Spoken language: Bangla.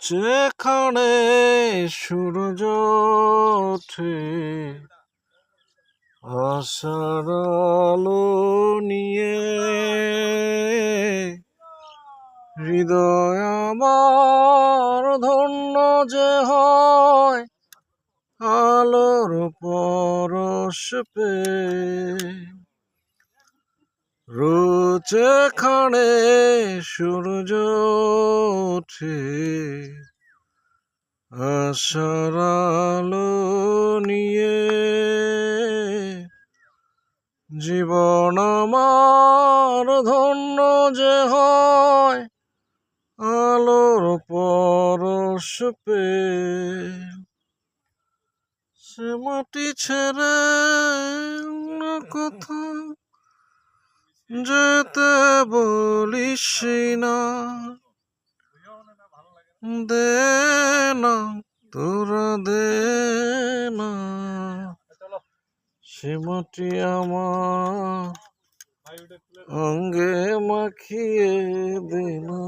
রুচে খানে সূর্য ওঠে, আশার আলো নিয়ে হৃদয় আমার ধন্য যে হয়, আলোর পরশ পে রোচে খানে সূর্য ওঠে। আশার আলো নিয়ে জীবন আমার ধন্য যে হয়, আলোর পরশ পে। সে মাটি ছেড়ে কোথাও যেতে বলিস না। দে না তোরা দে না। সে আমার অঙ্গে মাখিয়ে দে না।